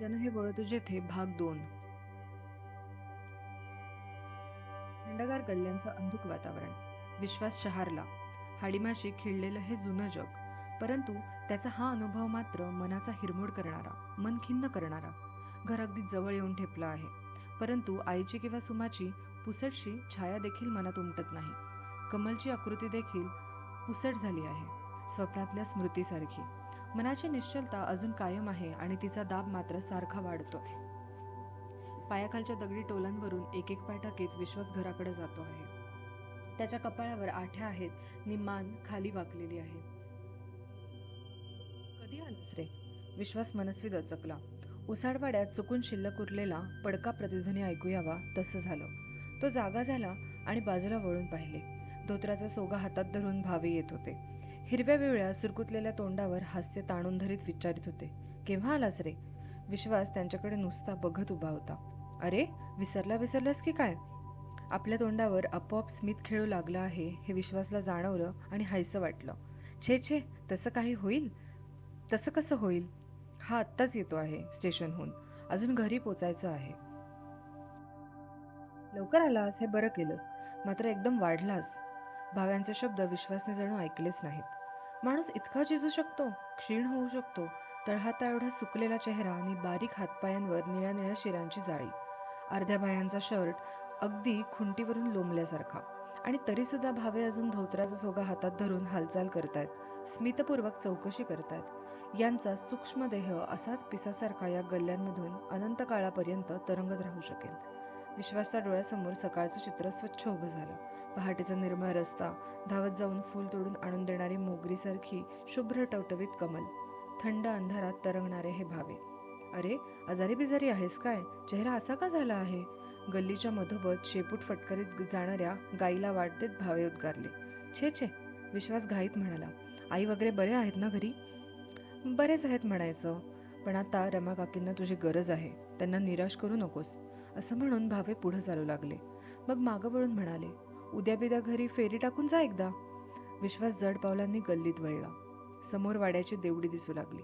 जन हे बळ तुझे थे भाग दोन. थंडगार गल्ल्यांचं अंधुक वातावरण. विश्वास शहारला. हाडीमाशी खिळलेलं हे जुनं जग. परंतु त्याचा हा अनुभव मात्र मनाचा हिरमोड करणारा मन खिन्न करणारा. घर अगदी जवळ येऊन ठेपलं आहे. परंतु आईची किंवा सुमाची पुसटशी छाया देखील मनात उमटत नाही. कमलची आकृती देखील पुसट झाली आहे. स्वप्नातल्या स्मृतीसारखी. मनाची निश्चलता अजून कायम आहे आणि तिचा दाब मात्र सारखा वाढतोय. पायाखालच्या दगडी टोलांवरून एक एक पाय टाकीत विश्वास घराकडे जातो आहे. त्याच्या कपाळावर आठ्या आहेत निमान खाली वाकलेली आहे. कधी आलास रे? विश्वास मनस्वी दचकला. उसाडवाड्यात चुकून शिल्लक उरलेला पडका प्रतिध्वनी ऐकू यावा तसं झालं. तो जागा झाला आणि बाजूला वळून पाहिले. धोत्राचा सोगा हातात धरून भावे येत होते. हिरव्या वेळ्या सुरकुतलेल्या तोंडावर हास्य ताणून धरीत विचारित होते. केव्हा आलास रे? विश्वास त्यांच्याकडे नुसता बघत उभा होता. अरे विसरला विसरलास की काय? आपल्या तोंडावर आपोआप स्मित खेळू लागला आहे हे विश्वासला जाणवलं आणि हायसं वाटलं. छे छे तसं काही होईल? तसं कसं होईल? हा आत्ताच येतो आहे स्टेशनहून. अजून घरी पोचायचं आहे. लवकर आलास हे बरं केलंस. मात्र एकदम वाढलास. भाव्यांचे शब्द विश्वासने जणू ऐकलेच नाहीत. माणूस इतका झिजू शकतो क्षीण होऊ शकतो तळहाता एवढा सुकलेला चेहरा आणि बारीक हातपायांवर निळ्या निळ्या शिरांची जाळी. अर्ध्या बायांचा शर्ट अगदी खुंटीवरून लोंबल्यासारखा आणि तरी सुद्धा भावे अजून धोत्राचा सोगा हातात धरून हालचाल करतायत स्मितपूर्वक चौकशी करतायत. यांचा सूक्ष्म देह असाच पिसासारखा या गल्ल्यांमधून अनंत काळापर्यंत तरंगत राहू शकेल. विश्वासच्या डोळ्यासमोर सकाळचं चित्र स्वच्छ उभं झालं. पहाटेचा निर्मळ रस्ता धावत जाऊन फूल तोडून आणून देणारी मोगरीसारखी शुभ्र टवटवीत कमल. थंड अंधारात तरंगणारे हे भावे. अरे आजारी बिजारी आहेस काय? चेहरा असा का झाला आहे? गल्लीच्या मधोबत शेपूट फटकरीत जाणाऱ्या गाईला वाटतेत भावे उद्गारले. छे छे विश्वास घाईत म्हणाला. आई वगैरे बरे आहेत ना घरी? बरेच आहेत म्हणायचं. पण आता रमा काकींना तुझी गरज आहे. त्यांना निराश करू नकोस. असं म्हणून भावे पुढे चालू लागले. मग मागं वळून म्हणाले उद्या बिद्या घरी फेरी टाकून जा एकदा. विश्वास जड पावलांनी गल्लीत वळला. समोर वाड्याची देवडी दिसू लागली.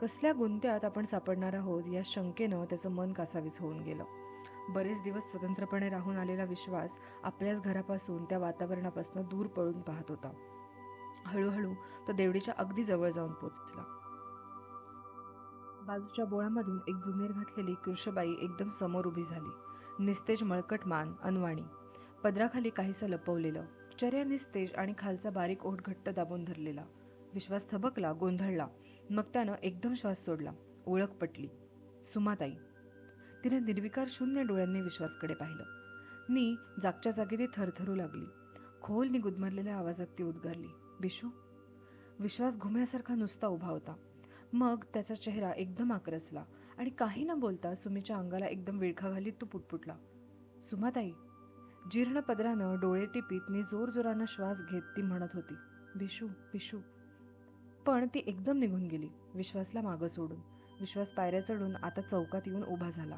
कसल्या गुंत्यात आपण सापडणार आहोत या शंकेनं त्याचं मन कासावीस होऊन गेलं. बरेच दिवस स्वतंत्रपणे राहून आलेला विश्वास आपल्याच घरापासून त्या वातावरणापासून दूर पळून पाहत होता. हळूहळू तो देवडीच्या अगदी जवळ जाऊन पोचला. बाजूच्या बोळामधून एक जुनेर घातलेली कृषबाई एकदम समोर उभी झाली. निस्तेज मळकट मान अनवाणी. पदराखाली काहीसं लपवलेलं. चर्या निस्तेज आणि खालचा बारीक ओठ घट्ट दाबून धरलेला. विश्वास थबकला गोंधळला. मग त्यानं एकदम श्वास सोडला. ओळख पटली. सुमाताई. तिने निर्विकार शून्य डोळ्यांनी विश्वासकडे पाहिलं. नी जागच्या जागी ती थरथरू लागली. खोलनी गुदमरलेल्या आवाजात ती उद्गारली. बिशू? विश्वास घुम्यासारखा नुसता उभा होता. मग त्याचा चेहरा एकदम आक्रसला आणि काही न बोलता सुमीच्या अंगाला एकदम विळखा घालीत तो पुटपुटला. सुमाताई जीर्ण पदरानं डोळे टिपीत मी जोरजोरानं श्वास घेत ती म्हणत होती भिशू भिशू पण ती एकदम निघून गेली विश्वासला मागं सोडून. विश्वास पायऱ्या चढून आता चौकात येऊन उभा झाला.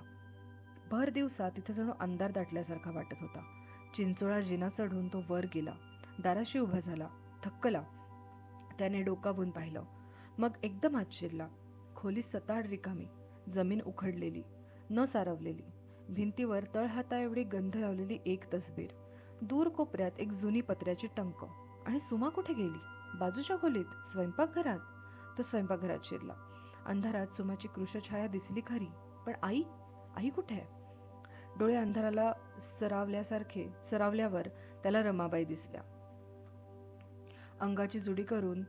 भर दिवसा तिथे जणू अंधार दाटल्यासारखा वाटत होता. चिंचोळा जिना चढून तो वर गेला. दाराशी उभा झाला. थक्कला. त्याने डोकावून पाहिलं. मग एकदम आत शिरला. खोली सताड रिकामी. जमीन उखडलेली. न सारवलेली. भिंतीवर तळहाता एवढी गंध लावलेली एक तसबीर दूर कोपऱ्यात एक जुनी पत्र्याची टंक. आणि सुमा कुठे गेली? बाजूच्या खोलीत? स्वयंपाकघरात? तो स्वयंपाकघरात शिरला. अंधारात सुमाची कृषछाया दिसली खरी. पण आई? आई कुठे? आहे डोळे अंधाराला सरावल्यासारखे सरावल्यावर त्याला रमाबाई दिसल्या. अंगाची जुडी करून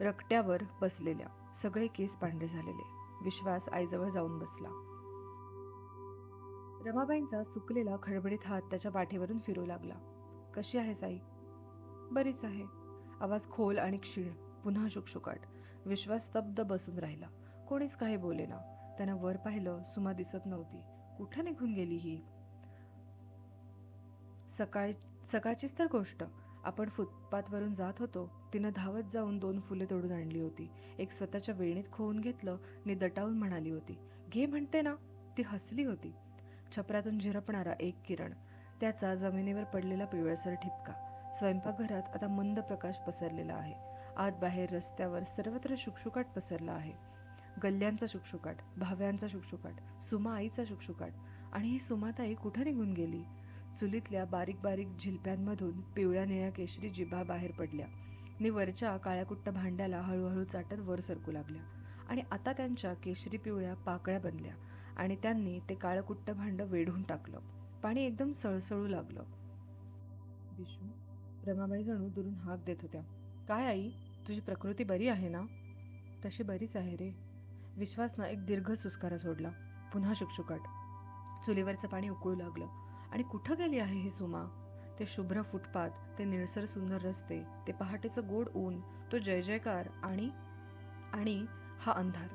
रकट्यावर बसलेल्या सगळे केस पांढरे झालेले. विश्वास आईजवळ जाऊन बसला. रमाबाईंचा सुकलेला खडबडीत हात त्याच्या पाठीवरून फिरू लागला. कशी आहे साई? बरीच आहे. आवाज खोल आणि क्षीण पुन्हा शुकशुकाट. विश्वास स्तब्ध बसून राहिला. कोणीच काही बोलेना त्यानं वर पाहिलं सुमा दिसत नव्हती. कुठं निघून गेली ही? सकाळी सकाळचीच तर गोष्ट. आपण फुटपाथवरून जात होतो. तिनं धावत जाऊन दोन फुले तोडून आणली होती. एक स्वतःच्या वेणीत खोवून घेतलं नि दटावून म्हणाली होती. घे म्हणते ना. ती हसली होती. छपरातून झिरपणारा एक किरण त्याचा जमिनीवर पडलेला पिवळसर ठिपका स्वयंपाकघरात आता मंद प्रकाश पसरलेला आहे. आत बाहेर रस्त्यावर सर्वत्र शुकशुकाट पसरला आहे. गल्ल्यांचा शुकशुकाट भाव्यांचा शुकशुकाट सुमा आईचा शुकशुकाट आणि ही सुमाताई कुठे निघून गेली? चुलीतल्या बारीक बारीक झिलप्यांमधून पिवळ्या निळ्या केशरी जिभा बाहेर पडल्या. नि वरच्या काळ्याकुट्ट भांड्याला हळूहळू चाटत वर सरकू लागल्या. आणि आता त्यांच्या केशरी पिवळ्या पाकळ्या बनल्या. आणि त्यांनी ते काळकुट्ट भांड वेढून टाकलं. पाणी एकदम सळसळू लागलं. विष्णू रमाबाई जणू दुरून हाक देत होत्या. काय आई तुझी प्रकृती बरी आहे ना? तशी बरीच आहे रे. विश्वासनं एक दीर्घ सुस्कारा सोडला. पुन्हा शुकशुकाट. चुलीवरचं पाणी उकळू लागलं. आणि कुठं गेली आहे ही सुमा? ते शुभ्र फुटपाथ ते निळसर सुंदर रस्ते ते पहाटेचं गोड ऊन तो जय जयकार आणि आणि हा अंधार.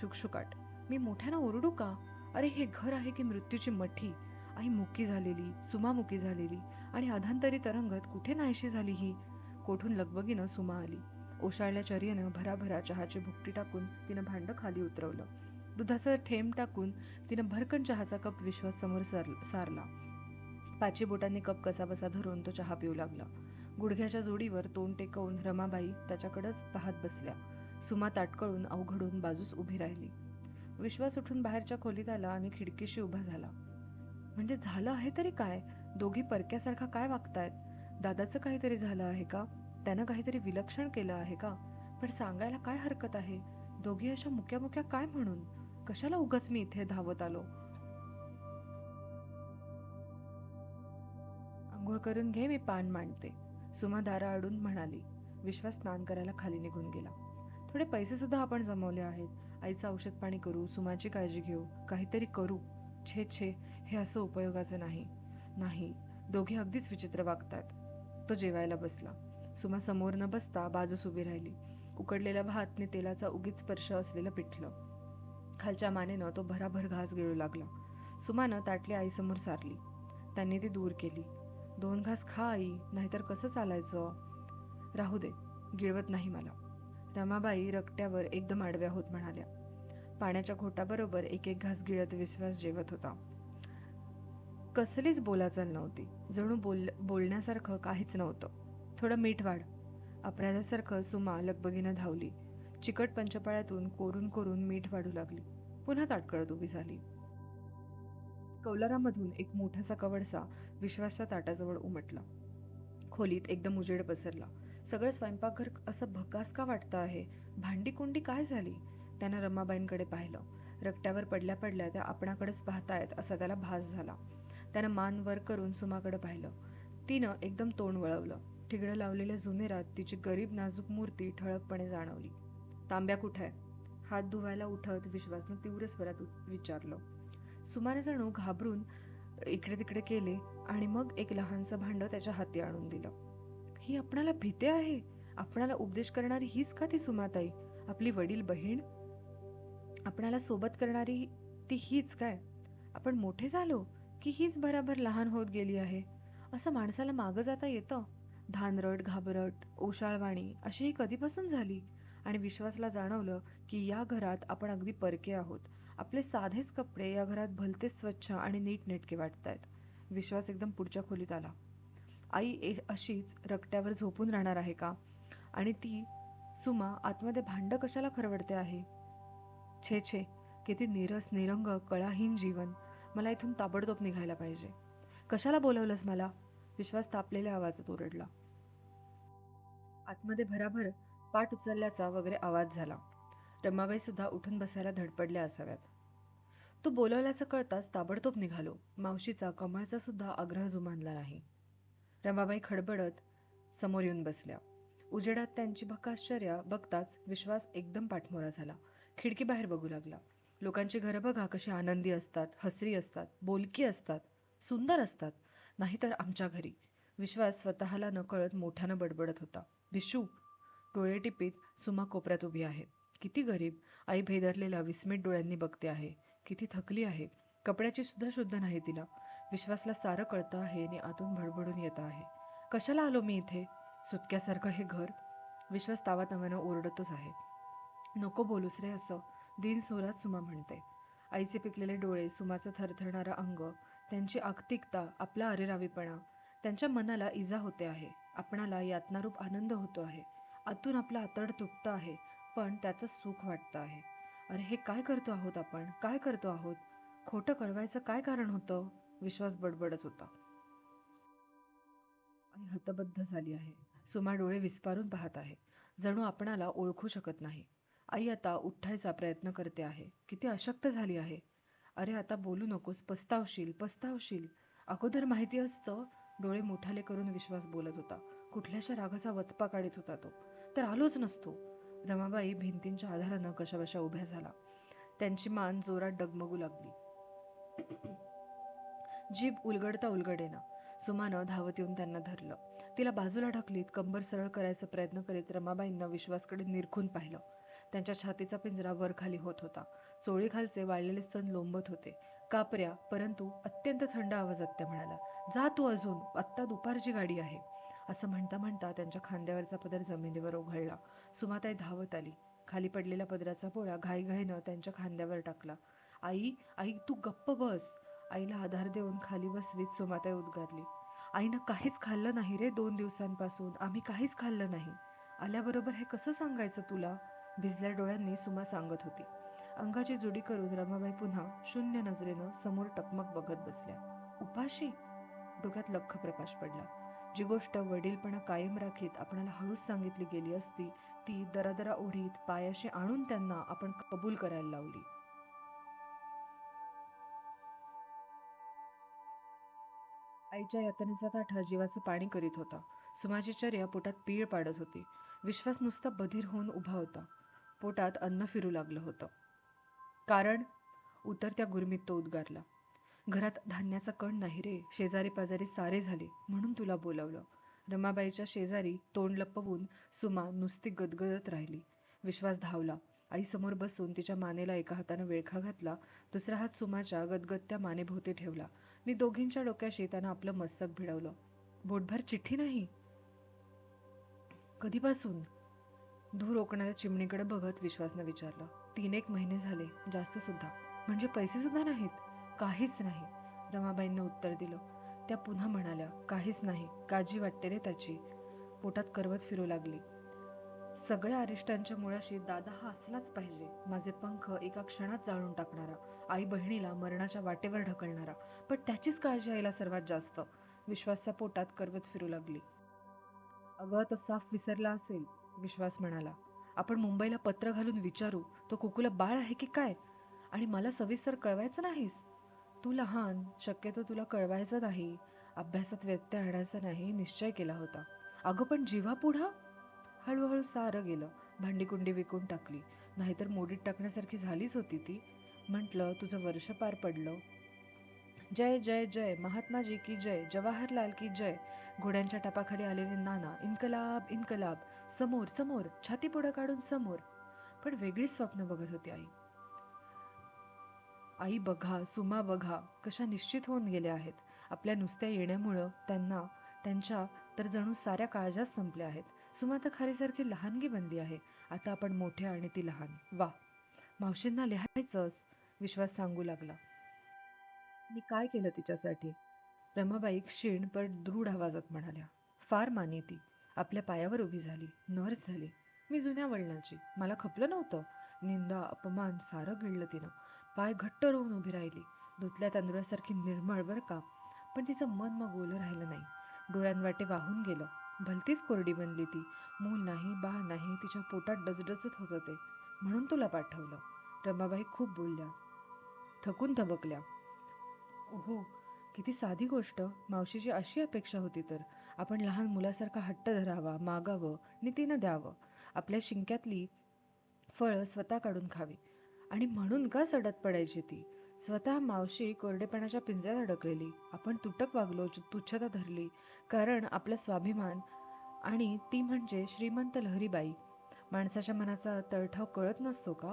शुकशुकाट. मी मोठ्यानं ओरडू का? अरे हे घर आहे की मृत्यूची मठी? आई मुकी झालेली सुमा मुकी झालेली आणि अधांतरी तरंगत कुठे नाहीशी झाली ही? कोठून लगबगीनं सुमा आली? ओशाळल्या चर्येनं भराभरा चहाची भुकटी टाकून तिनं भांड खाली उतरवलं. दुधाचं ठेंब टाकून तिनं भरकन चहाचा कप विश्वास समोर सारला. पाची बोटांनी कप कसाबसा धरून तो चहा पिऊ लागला. गुडघ्याच्या जोडीवर तोंड टेकवून रमाबाई त्याच्याकडेच पाहत बसल्या. सुमा ताटकळून अवघडून बाजूस उभी राहिली. विश्वास उठून बाहेरच्या खोलीत आला आणि खिडकीशी उभा झाला. म्हणजे झालं आहे तरी काय? दोघी परक्यासारखा काय वागतायत? दादाचं काहीतरी झालं आहे का? त्यानं काहीतरी विलक्षण केलं आहे का? पण सांगायला काय हरकत आहे? दोघी अशा मुक्या मुक्या काय म्हणून? कशाला उगच मी इथे धावत आलो? आंघोळ करून घे मी पान मांडते सुमा दारा अडून म्हणाली. विश्वास स्नान करायला खाली निघून गेला. थोडे पैसे सुद्धा आपण जमवले आहेत. आईचं औषध पाणी करू सुमाची काळजी घेऊ काहीतरी करू. छे छे हे असं उपयोगाचं नाही. नाही दोघे अगदीच विचित्र वागतात. तो जेवायला बसला. सुमा समोर न बसता बाजूस उभी राहिली. उकडलेल्या भातने तेलाचा उगीच स्पर्श असलेलं पिठलं. खालच्या मानेनं तो भराभर घास गिळू लागला. सुमानं ताटली आईसमोर सारली. त्यांनी ती दूर केली. दोन घास खा आई. नाहीतर कसं चालायचं? राहू दे. गिळवत नाही मला. रमाबाई रकट्यावर एकदम आडव्या होत म्हणाल्या. पाण्याच्या घोटाबरोबर एक एक घास गिळत विश्वास जेवत होता. कसलीच बोलाचाल नव्हती. जणू बोल बोलण्यासारखं काहीच नव्हतं. थोडं मीठ वाढ. अपराधासारखं सुमा लगबगीनं धावली. चिकट पंचपाळ्यातून कोरून कोरून मीठ वाढू लागली. पुन्हा ताटकळत उभी झाली. कौलारामधून एक मोठासा कवडसा विश्वासच्या ताटाजवळ उमटला. खोलीत एकदम उजेड पसरला. सगळं स्वयंपाकघर असं भकास का वाटतं आहे? भांडी कुंडी काय झाली? त्यानं रमाबाईंकडे पाहिलं. रक्त्यावर पडल्या पडल्या त्या आपणाकडेच पाहतायत असा त्याला भास झाला. त्यानं मान वर करून सुमाकडे पाहिलं. तिनं एकदम तोंड वळवलं. ठिगडं लावलेल्या जुनेरात तिची गरीब नाजूक मूर्ती ठळकपणे जाणवली. तांब्या कुठे हात धुवायला उठत विश्वासनं तीव्र स्वरात विचारलं. सुमाने जणू घाबरून इकडे तिकडे केले आणि मग एक लहानसं भांड त्याच्या हाती आणून दिलं. ही आपणाला भीते आहे. आपणाला उपदेश करणारी हीच का ती सुमाताई? आपली वडील बहीण? आपणाला सोबत करणारी ती हीच काय? आपण मोठे झालो की हीच बराबर लहान होत गेली आहे. असं माणसाला मागं जाता येतं. धानरट घाबरट ओशाळवाणी अशी ही कधीपासून झाली? आणि विश्वासला जाणवलं की या घरात आपण अगदी परके आहोत. आपले साधेच कपडे या घरात भलतेच स्वच्छ आणि नीटनेटके वाटतायत. विश्वास एकदम पुढच्या खोलीत आला. आई अशीच रकट्यावर झोपून राहणार आहे का? आणि ती सुमा आतमध्ये भांड कशाला खरवडते आहे? छे छे किती निरस निरंग कळाहीन जीवन. मला इथून ताबडतोब निघायला पाहिजे. कशाला बोलवलंस मला? विश्वास तापलेल्या आवाजात ओरडला. आतमध्ये भराभर पाठ उचलल्याचा वगैरे आवाज झाला. रमाबाई सुद्धा उठून बसायला धडपडल्या असाव्यात. तो बोलवल्याचं कळताच ताबडतोब निघालो. मावशीचा कमळचा सुद्धा आग्रह जुमानला नाही. रमाबाई खडबडत समोर येऊन बसल्या. उजेडात त्यांची भकाश्चर्या बघताच विश्वास एकदम पाठमोरा झाला. खिडकी बाहेर बघू लागला. लोकांची घरं बघा कशी आनंदी असतात हसरी असतात बोलकी असतात सुंदर असतात. नाहीतर आमच्या घरी. विश्वास स्वतःला नकळत मोठ्यानं बडबडत होता. भिशू डोळे टिपीत सुमा कोपऱ्यात उभी आहे. किती गरीब. आई भेदरलेला विस्मित डोळ्यांनी बघते आहे. किती थकली आहे. कपड्याची सुद्धा शुद्ध नाही तिला. विश्वासला सारं कळतं आहे आणि आतून भडभडून येत आहे. कशाला आलो मी इथे? सुटक्यासारखं हे घर? विश्वास तावा तव्यानं ओरडतच आहे. नको बोलूस रे असं. दिन सुरात सुमा म्हणते. आईचे पिकलेले डोळे सुमाचं थरथरणारं अंग त्यांची आक्तिकता आपला अरेरावीपणा त्यांच्या मनाला इजा होते आहे. आपणाला यातनारूप आनंद होतो आहे. आतून आपलं आतड तुटतं आहे पण त्याचं सुख वाटतं आहे. अरे हे काय करतो आहोत आपण? काय करतो आहोत? खोटं कळवायचं काय कारण होतं? विश्वास बडबडत होता. आई हतबद्ध झाली आहे. सुमा डोळे विस्पारून पाहत आहे. जणू आपणाला ओळखू शकत नाही. आई आता उठायचा प्रयत्न करते आहे. किती अशक्त झाली आहे. अरे आता बोलू नकोस. पस्तावशील पस्तावशील. अगोदर माहिती असतं. डोळे मोठाले करून विश्वास बोलत होता. कुठल्याशा रागाचा वचपा काढत होता तो. तर आलोच नसतो. रमाबाई भिंतींच्या आधारानं कशाबशा उभ्या झाला. त्यांची मान जोरात डगमगू लागली. जीभ उलगडता उलगडेना. सुमानं धावत येऊन त्यांना धरलं. तिला बाजूला ढकलीत कंबर सरळ करायचा प्रयत्न करीत रमाबाईंना विश्वासकडे निरखून पाहिलं. त्यांच्या छातीचा पिंजरा वर खाली होत होता. चोळीखालचे वाळलेले स्तन लोंबत होते. कापऱ्या परंतु अत्यंत थंड आवाजात त्या म्हणाला जा तू अजून आत्ता दुपारची गाडी आहे. असं म्हणता म्हणता त्यांच्या खांद्यावरचा पदर जमिनीवर ओघळला सुमाताई धावत आली. खाली पडलेल्या पदराचा पोळा घाईघाईनं त्यांच्या खांद्यावर टाकला. आई आई तू गप्प बस. आईला आधार देऊन खाली बसवीत सुमाताई उद्गारली. आईनं काहीच खाल्लं नाही रे दोन दिवसांपासून. आम्ही काहीच खाल्लं नाही. आल्याबरोबर हे कसं सांगायचं तुला? भिजल्या डोळ्यांनी सुमा सांगत होती. अंगाची जुडी करून रमाबाई पुन्हा शून्य नजरेनं समोर टकमक बघत बसल्या. उपाशी? डोक्यात लख्ख प्रकाश पडला. जी गोष्ट वडीलपणा कायम राखीत आपणाला हळूच सांगितली गेली असती ती दरादरा ओढीत पायाशी आणून त्यांना आपण कबूल करायला लावली. आईच्या यातनेचा काठा जीवाचं पाणी करीत होता. सुमाची चर्या पोटात पीळ पाडत होती. विश्वास नुसता बधीर होऊन उभा होता. पोटात अन्न फिरू लागलं होतं. कारण उतरत्या गुरमीत तो उद्गारला. घरात धान्याचा कण नाही रे शेजारी पाजारी सारे झाले म्हणून तुला बोलावलं. रमाबाईच्या शेजारी तोंड लपवून सुमा नुसती गदगदत राहिली. विश्वास धावला. आई समोर बसून तिच्या मानेला एका हातानं वेळखा घातला. दुसरा हात सुमाच्या गदगदत्या मानेभोवती ठेवला. मी दोघींच्या डोक्याशी त्यानं आपलं मस्तक भिडवलं. बोटभर चिठ्ठी नाही. कधीपासून? धूर रोखणाऱ्या चिमणीकडे बघत विश्वासनं विचारलं. तीन एक महिने झाले जास्त सुद्धा. म्हणजे पैसे सुद्धा नाहीत? काहीच नाही. रमाबाईंनी उत्तर दिलं. त्या पुन्हा म्हणाल्या काहीच नाही. काळजी वाटते रे त्याची. पोटात करवत फिरू लागली. सगळ्या अरिष्टांच्या मुळाशी दादा हा असलाच पाहिजे. माझे पंख एका क्षणात जाळून टाकणारा. आई बहिणीला मरणाच्या वाटेवर ढकलणारा. पण त्याचीच काळजी आईला सर्वात जास्त. विश्वासच्या पोटात करवत फिरू लागली. अगं तो साफ विसरला असेल विश्वास म्हणाला. आपण मुंबईला पत्र घालून विचारू तो कुकुला बाळ आहे की काय? आणि मला सविस्तर कळवायचं नाहीस? तू लहान शक्यतो तुला कळवायचं नाही. अभ्यासात व्यत्यय आणायचा नाही निश्चय केला होता. अगं पण जीवा पुढा? हळूहळू सारं गेलं. भांडीकुंडी विकून टाकली. नाहीतर मोडीत टाकण्यासारखी झालीच होती ती. म्हटलं तुझं वर्ष पार पडलं. जय जय जय. महात्माजी की जय. जवाहरलाल की जय. घोड्यांच्या टपाखाली आलेले नाना इन्कलाब इन्कलाब. समोर समोर. छाती पुढं काढून समोर. पण वेगळी स्वप्न बघत होती आई. आई बघा सुमा बघा. कशा निश्चित होऊन गेल्या आहेत. आपल्या नुसत्या येण्यामुळं त्यांना त्यांच्या तर जणू साऱ्या काळजाच संपल्या आहेत. सुमा तर खारीसारखी लहानगी बनली आहे. आता आपण मोठे आणि ती लहान. वा. मावशींना लिहायचंच. विश्वास सांगू लागला. मी काय केलं तिच्यासाठी? रमाबाई क्षीण पण दृढ आवाजात म्हणाल्या. फार मानी ती. आपल्या पायावर उभी झाली. नर्स झाली. मी जुन्या वळणाची. मला खपलं नव्हतं. निंदा अपमान सारं गिळलं तिनं. पाय घट्ट रोवून उभी राहिली. धुतल्या तांदुळासारखी निर्मळ बरं का? पण तिचं मन मग ओलं राहिलं नाही. डोळ्यांवाटे वाहून गेलं. भलतीच कोरडी बनली ती. मूल नाही बा नाही तिच्या पोटात डचडचत होतं ते म्हणून तुला पाठवलं. रमाबाई खूप बोलल्या. थकून थबकल्या. ओहो किती साधी गोष्ट. मावशीची अशी अपेक्षा होती तर. आपण लहान मुलासारखा हट्ट धरावा मागावं नीतीनं द्यावं. आपल्या शिंक्यातली फळं स्वतः काढून खावी. आणि म्हणून का सडत पडायची ती? स्वतः मावशी कोरडेपणाच्या पिंजऱ्यात अडकलेली. आपण तुटक वागलो तुच्छता धरली. कारण आपला स्वाभिमान आणि ती म्हणजे श्रीमंत लहरीबाई. माणसाच्या मनाचा तळठाव कळत नसतो का?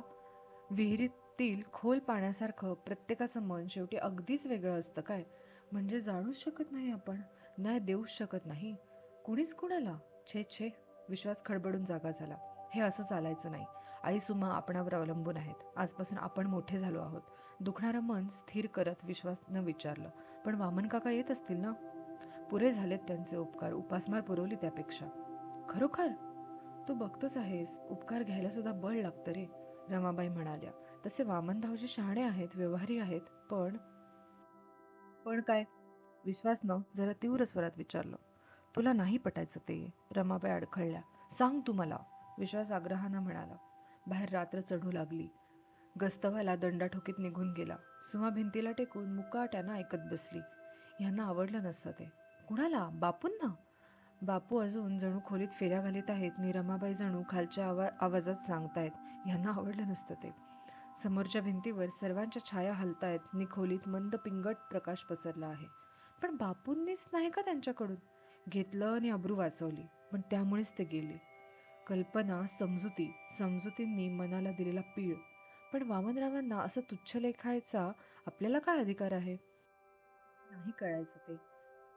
विहिरीतील खोल पाण्यासारखं प्रत्येकाचं मन शेवटी अगदीच वेगळं असतं काय? म्हणजे जाणूच शकत नाही आपण. न्याय देऊच शकत नाही. कुणीच कुणाला? छे छे. विश्वास खडबडून जागा झाला. हे असं चालायचं नाही. आई सुमा आपणावर अवलंबून आहेत. आजपासून आपण मोठे झालो आहोत. दुखणारं मन स्थिर करत विश्वासनं विचारलं पण वामन काका येत असतील ना? पुरे झालेत त्यांचे उपकार. उपासमार पुरवली त्यापेक्षा. खरोखर? तू बघतोच आहेस. उपकार घ्यायला सुद्धा बळ लागतं रे रमाबाई म्हणाल्या. तसे वामन भाऊजी शहाणे आहेत व्यवहारी आहेत पण पण काय? विश्वासनं जरा तीव्र स्वरात विचारलं. तुला नाही पटायचं ते रमाबाई अडखळल्या. सांग तू मला विश्वास आग्रहानं म्हणाला. बाहेर रात्र चढू लागली. गस्तवाला दंडाठोकीत निघून गेला. सुमा भिंतीला टेकून मुकाट्यानं ऐकत बसली. यांना आवडलं नसतं ते. कुणाला? बापूंना? बापू अजून जणू खोलीत फेऱ्या घालीत आहेत. निरमाबाई जणू खालच्या आवा आवाजात सांगतायत यांना आवडलं नसतं ते. समोरच्या भिंतीवर सर्वांच्या छाया हलतायत. नि खोलीत मंद पिंगट प्रकाश पसरला आहे. पण बापूंनीच नाही का त्यांच्याकडून? घेतलं आणि अब्रू वाचवली. पण त्यामुळेच ते गेले. कल्पना समजुती समजुतींनी मनाला दिलेला पीळ पण वामनरावांना असं तुच्छ लेखायचा आपल्याला काय अधिकार आहे? नाही कळायचं ते.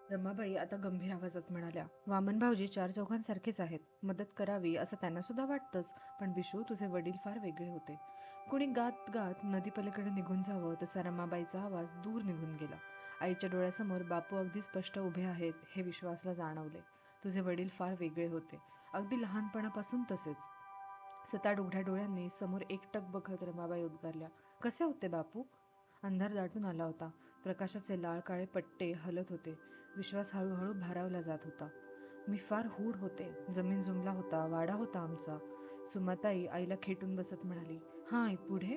रमाबाई आता गंभीर आवाजात म्हणाल्या वामन भाऊजी चार चौघांसारखेच आहेत. मदत करावी असं त्यांना सुद्धा वाटतंच पण विशू तुझे वडील फार वेगळे होते. कुणी गात गात नदी पलीकडे निघून जावं तसा रमाबाईचा आवाज दूर निघून गेला. आईच्या डोळ्यासमोर बापू अगदी स्पष्ट उभे आहेत हे विश्वासला जाणवले. तुझे वडील फार वेगळे होते. अगदी लहानपणापासून तसेच. सताड उघड्या डोळ्यांनी समोर एकटक बघत रमाबाई उद्गारल्या कसे होते बापू? अंधार दाटून आला होता. प्रकाशाचे लाल काळे पट्टे हलत होते. विश्वास हळूहळू भारावला जात होता. मी फार हूड होते. जमीन जुमला होता. वाडा होता आमचा. सुमाताई आईला खेटून बसत म्हणाली हा आई पुढे?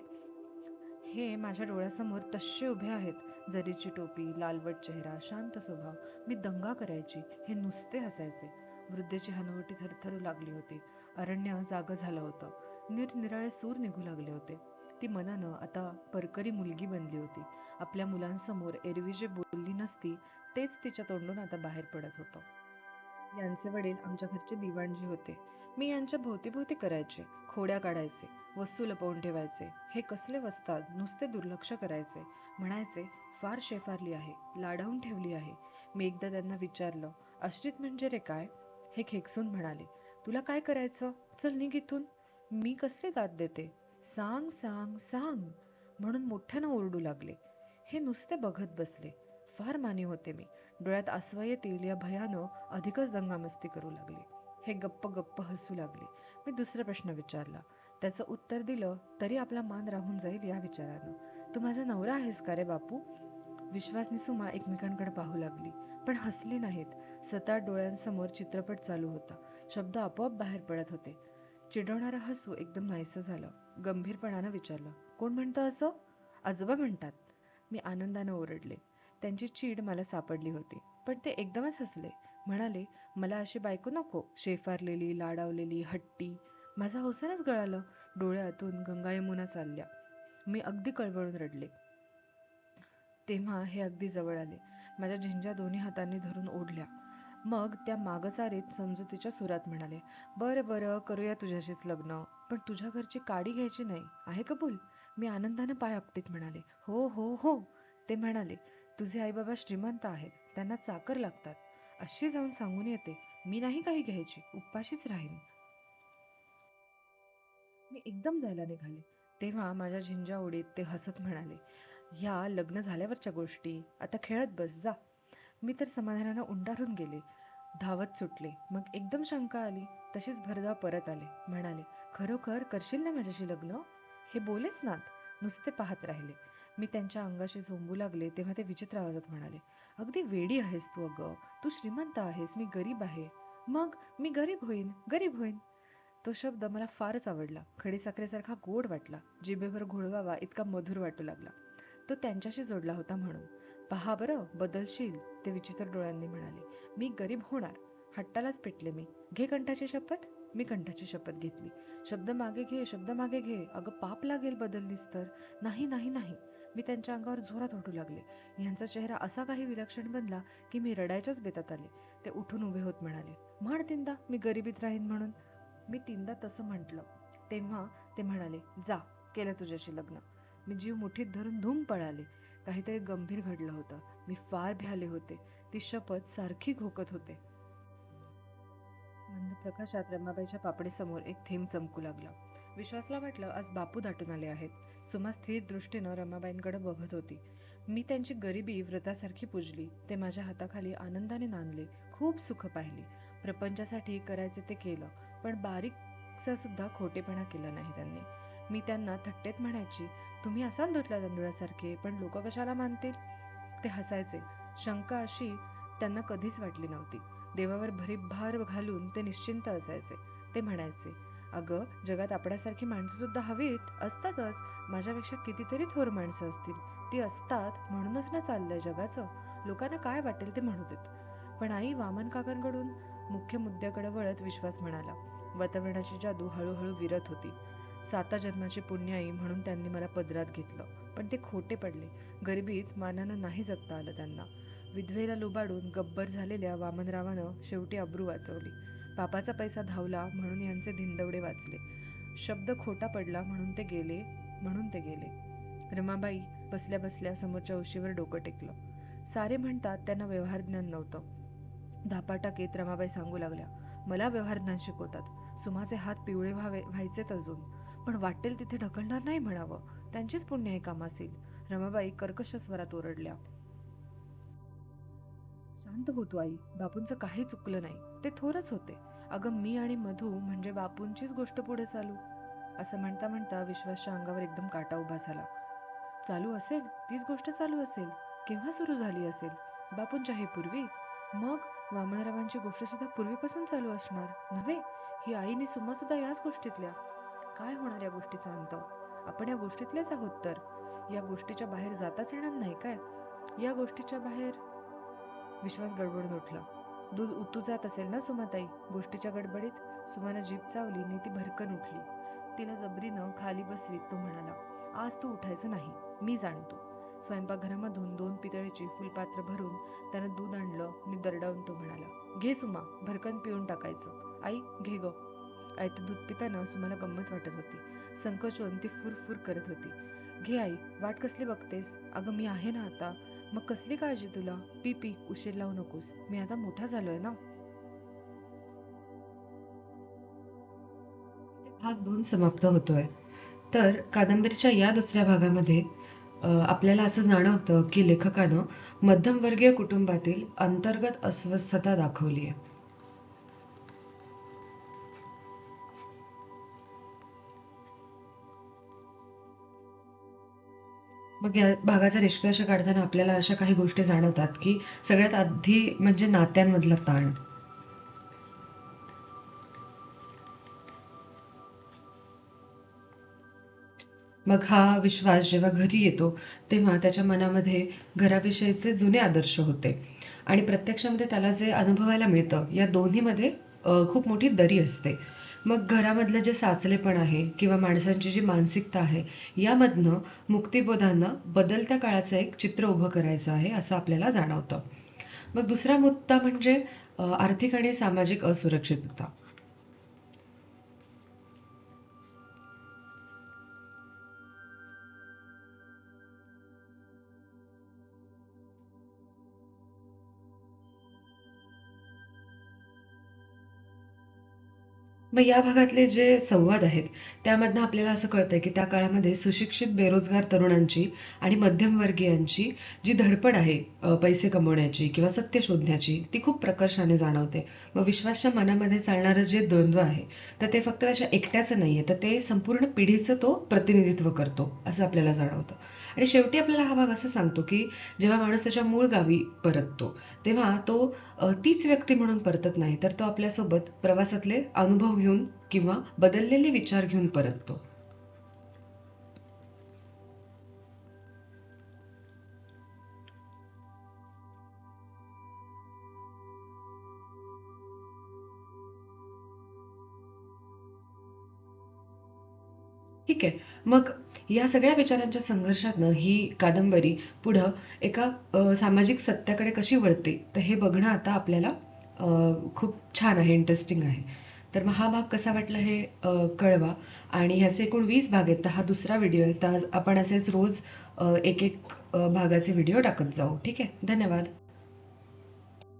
हे माझ्या डोळ्यासमोर तसे उभे आहेत. जरीची टोपी लालवट चेहरा शांत स्वभाव. मी दंगा करायची. हे नुसते हसायचे. वृद्धेची हनुवटी थरथरू लागली होती. अरण्य जाग झालं होतं. निरनिराळे सूर निघू लागले होते. ती मनानं आता परकरी मुलगी बनली होती. आपल्या मुलांसमोर एरवी जे बोलली नसती तेच तिच्या तोंडून आता बाहेर पडत होतं. यांचे वडील आमच्या घरचे दिवाणजी होते. मी यांच्या भोवतीभोवती करायचे खोड्या काढायचे वस्तू लपवून ठेवायचे हे कसले वसतात नुसते दुर्लक्ष करायचे. म्हणायचे फार शेफारली आहे लाडावून ठेवली आहे. मी एकदा त्यांना विचारलं आश्रित म्हणजे रे काय? हे खेकसून म्हणाले तुला काय करायचं? चल निघ इथून. मी कसले दात देते? सांग सांग सांग. म्हणून मोठ्यानं ओरडू लागले. हे नुसते बघत बसले. फार मानी होते मी. डोळ्यात आसवा येतील या भयानं अधिकच दंगामस्ती करू लागले. हे गप्प गप्प हसू लागले. मी दुसरा प्रश्न विचारला. त्याचं उत्तर दिलं तरी आपला मान राहून जाईल या विचारानं. तू माझा नवरा आहेस का रे बापू? विश्वासनी सुमा एकमेकांकडे पाहू लागली. पण हसली नाहीत. सतत डोळ्यांसमोर चित्रपट चालू होता. शब्द आपोआप बाहेर पडत होते. चिडवणारं हसू एकदम नाहीसं झालं. गंभीरपणानं विचारलं कोण म्हणतं असं? आजोबा म्हणतात. मी आनंदानं ओरडले. त्यांची चीड मला सापडली होती पण ते एकदमच हसले. म्हणाले मला अशी बायको नको. शेफारलेली लाडावलेली हट्टी. माझा हौसेनच गळालं. डोळ्यातून गंगा यमुना चालल्या. मी अगदी कळवळून रडले. तेव्हा हे अगदी जवळ आले. माझ्या झिंजा दोन्ही हातांनी धरून ओढल्या. मग त्या मागसारीत समजुतीच्या सुरात म्हणाले बरं बरं करूया तुझ्याशीच लग्न. पण तुझ्या घरची काडी घ्यायची नाही आहे कबूल? मी आनंदाने पाय आपटीत म्हणाले हो हो हो. ते म्हणाले तुझे आईबाबा श्रीमंत आहेत त्यांना चाकर लागतात. अशी जाऊन सांगून येते मी नाही काही घ्यायची उपाशीच राहीन. मी एकदम जायला निघाले. तेव्हा माझ्या झिंजा ओढीत ते हसत म्हणाले ह्या लग्न झाल्यावरच्या गोष्टी. आता खेळत बस जा. मी तर समाधानानं उंडारून गेले. धावत सुटले. मग एकदम शंका आली. तशीच भरधाव परत आले. म्हणाले खरोखर करशील ना माझ्याशी लग्न? हे बोलेच नात. नुसते पाहत राहिले. मी त्यांच्या अंगाशी झोंबू लागले तेव्हा ते विचित्र आवाजात म्हणाले अगदी वेडी आहेस तू अगं. तू श्रीमंत आहेस. मी गरीब आहे. मग? मी गरीब होईन? गरीब होईन? तो शब्द मला फारच आवडला. खडीसाखरेसारखा गोड वाटला. जिभेवर घोळवावा इतका मधुर वाटू लागला. तो त्यांच्याशी जोडला होता म्हणून. पहा बरं बदलशील ते विचित्र डोळ्यांनी म्हणाले. मी गरीब होणार. हट्टालाच पेटले मी. घे कंठाची शपथ. मी कंठाची शपथ घेतली. शब्द मागे घे शब्द मागे घे. अगं पाप लागेल बदललीस तर. नाही नाही नाही. मी त्यांच्या अंगावर जोरात ओढू लागले. यांचा चेहरा असा काही विलक्षण बनला की मी रडायच्याच बेतात आले. ते उठून उभे होत म्हणाले म्हण तिंदा मी गरिबीत राहीन म्हणून. मी तीनदा तसं म्हटलं. तेव्हा ते म्हणाले जा केलं तुझ्याशी लग्न. मी जीव मुठीत धरून धूम पळाले. काहीतरी गंभीर घडलं होतं. मी फार भ्याले होते. ती शपथ सारखी घोकत होते. मंद प्रकाशात रमाबाईच्या पापडीसमोर एक थेंब चमकू लागला. विश्वासला वाटलं आज बापू दाटून आले आहेत. सुमा स्थिर दृष्टीनं रमाबाईंकडे बघत होती. मी त्यांची गरिबी व्रतासारखी पूजली. ते माझ्या हाताखाली आनंदाने नांदले. खूप सुख पाहिली. प्रपंचासाठी करायचे ते केलं. पण बारीकसा सुद्धा खोटेपणा केला नाही त्यांनी. मी त्यांना थट्टेत म्हणायची तुम्ही असाल धुतल्या तांदुळासारखे पण लोक कशाला मानतील? ते हसायचे. शंका अशी त्यांना कधीच वाटली नव्हती. देवावर भरीभार घालून ते निश्चिंत असायचे. ते म्हणायचे अगं जगात आपल्यासारखी माणसं सुद्धा हवीत? असतातच. माझ्यापेक्षा कितीतरी थोर माणसं असतील. ती असतात म्हणूनच ना चाललंय जगाचं. लोकांना काय वाटेल ते म्हणू देत. पण आई वामन काकांकडून? मुख्य मुद्द्याकडे वळत विश्वास म्हणाला. वातावरणाची जादू हळूहळू विरत होती. साता जन्माची पुण्याई म्हणून त्यांनी मला पदरात घेतलं. पण ते खोटे पडले. गरिबीत मानानं नाही जगता आलं त्यांना. विधवेला लुबाडून गब्बर झालेल्या वामनरावानं शेवटी अब्रू वाचवली. बापाचा पैसा धावला म्हणून यांचे धिंदवडे वाचले. शब्द खोटा पडला म्हणून ते गेले म्हणून ते गेले. रमाबाई बसल्या बसल्या समोरच्या उशीवर डोकं टेकलं. सारे म्हणतात त्यांना व्यवहार ज्ञान नव्हतं. धापा टाकीत रमाबाई सांगू लागल्या मला व्यवहार ज्ञान शिकवतात. सुमाचे हात पिवळे व्हावे व्हायचेत अजून. पण वाटेल तिथे ढकलणार नाही म्हणावं. त्यांचीच पुण्य हे काम असेल रमाबाई कर्कश स्वरात ओरडल्या. शांत होतो आई. बापूंचं काही चुकलं नाही. ते थोरच होते. अगं मी आणि मधू म्हणजे बापूंचीच गोष्ट पुढे चालू. असं म्हणता म्हणता विश्वासच्या अंगावर एकदम काटा उभा झाला. चालू असेल तीच गोष्ट चालू असेल. केव्हा सुरू झाली असेल? बापूंच्या हे पूर्वी? मग वामनरावांची गोष्ट सुद्धा पूर्वीपासून चालू असणार नव्हे? ही आईने सुमा सुद्धा याच गोष्टीतल्या. काय होणार या गोष्टीचा अंत? आपण या गोष्टीतलेच आहोत तर. या गोष्टीच्या बाहेर जाताच येणार नाही काय? या गोष्टीच्या बाहेर? विश्वास गडबडून उठला. दूध उतू जात असेल ना सुमाताई? गोष्टीच्या गडबडीत? सुमानं जीप चावली आणि ती भरकन उठली. तिला जबरीनं खाली बसवीत तो म्हणाला आज तू उठायचं नाही. मी जाणतो. स्वयंपाकघरामधून दोन पितळीची फुलपात्र भरून त्यानं दूध आणलं. आणि दरडावून तो म्हणाला घे सुमा भरकन पिऊन टाकायचं. आई घे ग. आयतं दूध पिताना सुमाला गंमत वाटत होती. संकोचून ती फुरफुर करत होती. घे आई वाट कसली बघतेस? अगं मी आहे ना आता. मग कसली काळजी तुला? पी पी उशीर लावू नकोस. मी आता मोठा झालोय ना? भाग दोन समाप्त होतोय. तर कादंबरीच्या या दुसऱ्या भागामध्ये आपल्याला असं जाणवतं की लेखकानं मध्यमवर्गीय कुटुंबातील अंतर्गत अस्वस्थता दाखवली आहे मग या भागाचा निष्कर्ष काढताना आपल्याला अशा काही गोष्टी जाणवतात की सगळ्यात आधी म्हणजे नात्यांमधला ताण. मग हा विश्वास जेव्हा घरी येतो तेव्हा त्याच्या मनामध्ये घराविषयीचे जुने आदर्श होते. आणि प्रत्यक्षामध्ये त्याला जे अनुभवायला मिळतं या दोन्हीमध्ये खूप मोठी दरी असते. मग घरामधलं जे साचलेपण आहे किंवा माणसांची जी मानसिकता आहे यामधनं मुक्तिबोधांना बदलत्या काळाचं एक चित्र उभं करायचं आहे असं आपल्याला जाणवतं. मग दुसरा मुद्दा म्हणजे आर्थिक आणि सामाजिक असुरक्षितता. मग या भागातले जे संवाद आहेत त्यामधनं आपल्याला असं कळतंय की त्या काळामध्ये सुशिक्षित बेरोजगार तरुणांची आणि मध्यमवर्गीयांची जी धडपड आहे पैसे कमवण्याची किंवा सत्य शोधण्याची ती खूप प्रकर्षाने जाणवते. मग विश्वासच्या मनामध्ये चालणारं जे द्वंद्व आहे तर ते फक्त त्याच्या एकट्याचं नाहीये तर ते संपूर्ण पिढीचं तो प्रतिनिधित्व करतो असं आपल्याला जाणवतं. आणि शेवटी आपल्याला हा भाग असं सांगतो की जेव्हा माणूस त्याच्या मूळ गावी परततो तेव्हा तो तीच व्यक्ती म्हणून परतत नाही तर तो आपल्यासोबत प्रवासातले अनुभव घेऊन किंवा बदललेले विचार घेऊन परततो. ठीक आहे. मग या सगळ्या विचारांच्या संघर्षातनं ही कादंबरी पुढं एका सामाजिक सत्याकडे कशी वळते तर हे बघणं आता आपल्याला खूप छान आहे इंटरेस्टिंग आहे. तर मग हा भाग कसा वाटला हे कळवा. आणि ह्याचे एकूण वीस भाग आहेत तर हा दुसरा व्हिडिओ आहे. तर आपण असेच रोज एक एक भागाचे व्हिडिओ टाकत जाऊ. ठीक आहे? धन्यवाद.